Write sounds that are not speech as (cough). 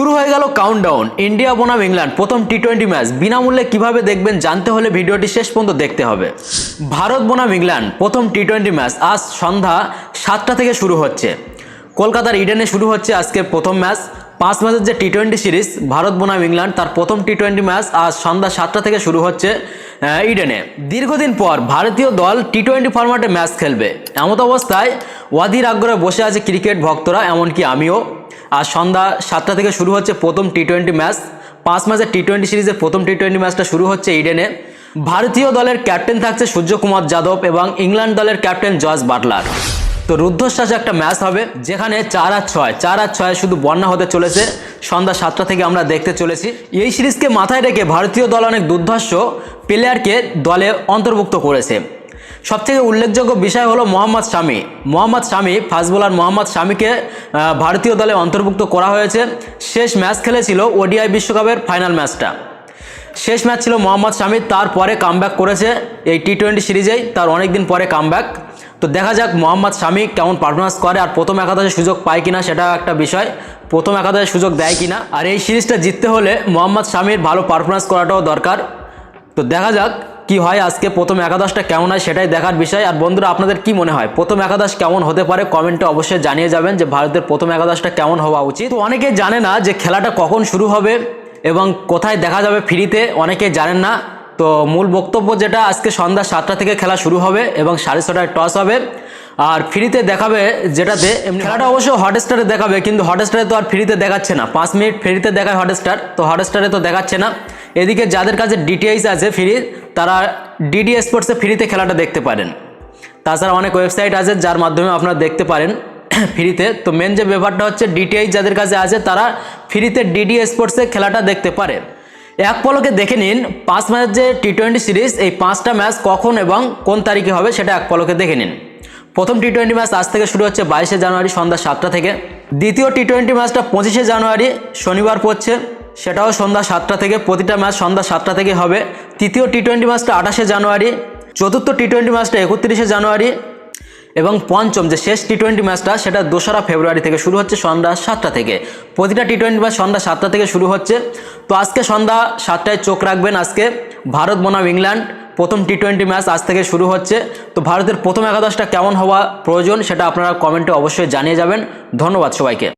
শুরু হয়ে গেল কাউন্টডাউন ইন্ডিয়া বনাম ইংল্যান্ড প্রথম টি টোয়েন্টি ম্যাচ বিনামূল্যে কীভাবে দেখবেন জানতে হলে ভিডিওটি শেষ পর্যন্ত দেখতে হবে। ভারত বনাম ইংল্যান্ড প্রথম টি টোয়েন্টি ম্যাচ আজ সন্ধ্যা সাতটা থেকে শুরু হচ্ছে। কলকাতার ইডেনে শুরু হচ্ছে আজকের প্রথম ম্যাচ পাঁচ ম্যাচের যে টি টোয়েন্টি সিরিজ ভারত বনাম ইংল্যান্ড তার প্রথম টি টোয়েন্টি ম্যাচ আজ সন্ধ্যা সাতটা থেকে শুরু হচ্ছে। ইডেনে। দীর্ঘদিন পর ভারতীয় দল টি টোয়েন্টি ফরম্যাটে ম্যাচ খেলবে। এমত অবস্থায় ওয়াদির আগ্রহে বসে আছে ক্রিকেট ভক্তরা, এমনকি আমিও। আর সন্ধ্যা সাতটা থেকে শুরু হচ্ছে প্রথম টি টোয়েন্টি ম্যাচ পাঁচ ম্যাচের টি টোয়েন্টি সিরিজের প্রথম টি টোয়েন্টি ম্যাচটা শুরু হচ্ছে ইডেনে। ভারতীয় দলের ক্যাপ্টেন থাকছে সূর্যকুমার যাদব এবং ইংল্যান্ড দলের ক্যাপ্টেন জর্জ বাটলার। তো রুদ্ধশ্বাসে একটা ম্যাচ হবে, যেখানে চার আর ছয়, চার আর ছয় শুধু বন্যা হতে চলেছে। সন্ধ্যা সাতটা থেকে আমরা দেখতে চলেছি। এই সিরিজকে মাথায় রেখে ভারতীয় দল অনেক দুর্ধর্ষ প্লেয়ারকে দলে অন্তর্ভুক্ত করেছে। সবথেকে উল্লেখযোগ্য বিষয় হলো মোহাম্মদ শামি। মোহাম্মদ শামি, ফাস্ট বোলার মোহাম্মদ শামিকে ভারতীয় দলে অন্তর্ভুক্ত করা হয়েছে। শেষ ম্যাচ খেলেছিল ওডিআই বিশ্বকাপের ফাইনাল ম্যাচটা। শেষ ম্যাচ ছিল মোহাম্মদ শামি, তারপরে কামব্যাক করেছে। এই টি টোয়েন্টি সিরিজেই তার অনেক দিন পরে কামব্যাক তো দেখা যাক মোহাম্মদ শামি কেমন পারফরমেন্স করে আর প্রথম একাদশে সুযোগ পায় কিনা সেটা একটা বিষয়। প্রথম একাদশে সুযোগ দেয় কিনা। আর এই সিরিজটা জিততে হলে মোহাম্মদ শামির ভালো পারফরমেন্স করাটাও দরকার। তো দেখা যাক কি হয় আজকে প্রথম একাদশটা কেমন হয় সেটাই দেখার বিষয়। আর বন্ধুরা, আপনাদের কি মনে হয়? প্রথম একাদশ কেমন হতে পারে? কমেন্টে অবশ্যই জানিয়ে যাবেন যে ভারতের প্রথম একাদশটা কেমন হওয়া উচিত। তো অনেকে জানে না যে খেলাটা কখন শুরু হবে এবং কোথায় দেখা যাবে ফ্রিতে। অনেকে জানেন না। তো মূল বক্তব্য যেটা আজকে সন্ধ্যা সাতটা থেকে খেলা শুরু হবে এবং সাড়ে ছটায় টস হবে। আর ফ্রিতে দেখাবে যেটাতে এমনি খেলাটা অবশ্য হটস্টারে দেখাবে কিন্তু হটস্টারে তো আর ফ্রিতে দেখাচ্ছে না। পাঁচ মিনিট ফ্রিতে দেখায় হটস্টার তো হটস্টারে তো দেখাচ্ছে না। এদিকে যাদের কাছে ডিটিআইস আছে ফ্রি তারা ডিডি স্পোর্টসে ফ্রিতে খেলাটা দেখতে পারেন। তাছাড়া অনেক ওয়েবসাইট আছে যার মাধ্যমে আপনারা দেখতে পারেন (clears throat) ফ্রিতে তো। মেন যে ব্যাপারটা হচ্ছে ডিটিআই যাদের কাছে আছে তারা ফ্রিতে ডিডি স্পোর্টসে খেলাটা দেখতে পারে। এক পলকে দেখে নিন, পাঁচ ম্যাচের যে টি টোয়েন্টি সিরিজ এই পাঁচটা ম্যাচ কখন এবং কোন তারিখে হবে সেটা এক পলকে দেখে নিন। প্রথম টি টোয়েন্টি ম্যাচ আজ থেকে শুরু হচ্ছে বাইশে জানুয়ারি সন্ধ্যা সাতটা থেকে। দ্বিতীয় টি টোয়েন্টি ম্যাচটা পঁচিশে জানুয়ারি শনিবার পড়ছে, সেটাও সন্ধ্যা সাতটা থেকে, প্রতিটা ম্যাচ সন্ধ্যা সাতটা থেকে হবে। তৃতীয় টি টোয়েন্টি ম্যাচটা আঠাশে জানুয়ারি, চতুর্থ টি টোয়েন্টি ম্যাচটা একত্রিশে জানুয়ারি এবং পঞ্চম যে শেষ টি টোয়েন্টি ম্যাচটা সেটা দোসরা ফেব্রুয়ারি থেকে শুরু হচ্ছে সন্ধ্যা সাতটা থেকে। প্রতিটা টি টোয়েন্টি ম্যাচ সন্ধ্যা সাতটা থেকে শুরু হচ্ছে। তো আজকে সন্ধ্যা সাতটায় চোখ রাখবেন আজকে। ভারত, বনাম, ইংল্যান্ড, প্রথম টি টোয়েন্টি ম্যাচ আজ থেকে শুরু হচ্ছে। তো ভারতের প্রথম একাদশটা কেমন হওয়া প্রয়োজন, সেটা আপনারা কমেন্টে অবশ্যই জানিয়ে যাবেন। ধন্যবাদ সবাইকে।